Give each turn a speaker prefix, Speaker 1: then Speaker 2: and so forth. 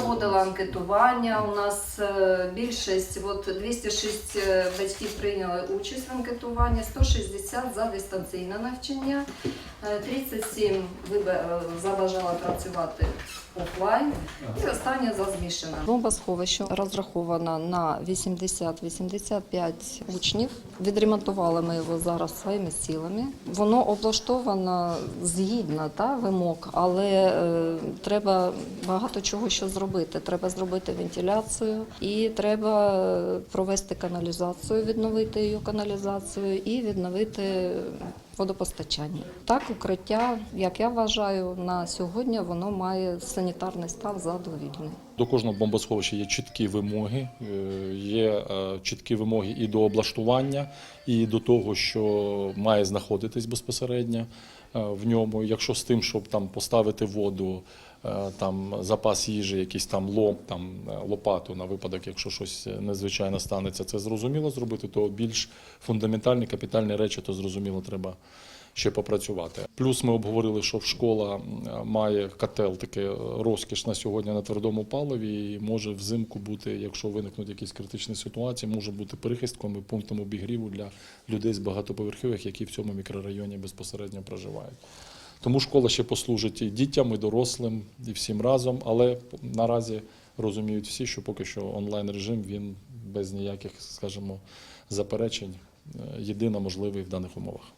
Speaker 1: проводила анкетування. У нас е, більшість, от 206 е, батьків прийняли участь в анкетуванні, 160 за дистанційне навчання, е, 37 вибе- е, працювати офлайн і останнє за змішане. Бомбосховище розраховано на 80-85 учнів. Відремонтували ми його зараз своїми силами. Воно облаштовано згідно та, вимог, але е, треба багато чого що зробити. Треба зробити вентиляцію і треба е, провести каналізацію, відновити її каналізацію і відновити водопостачання. Так, укриття, як я вважаю, на сьогодні воно має санітарний стан задовільний.
Speaker 2: До кожного бомбосховища є чіткі вимоги, е, є е, чіткі вимоги і до облаштування, і до того, що має знаходитись безпосередньо е, в ньому. Якщо з тим, щоб там поставити воду, там запас їжі, якийсь там лом, там е, лопату на випадок, якщо щось незвичайно станеться, це зрозуміло зробити, то більш фундаментальні капітальні речі, то зрозуміло треба ще попрацювати. Плюс ми обговорили, що школа має котел, таке розкіш на сьогодні на твердому паливі, і може взимку бути, якщо виникнуть якісь критичні ситуації, може бути прихистком і пунктом обігріву для людей з багатоповерхових, які в цьому мікрорайоні безпосередньо проживають. Тому школа ще послужить і дітям, і дорослим, і всім разом, але наразі розуміють всі, що поки що онлайн режим він без ніяких, скажімо, заперечень е, єдино можливий в даних умовах.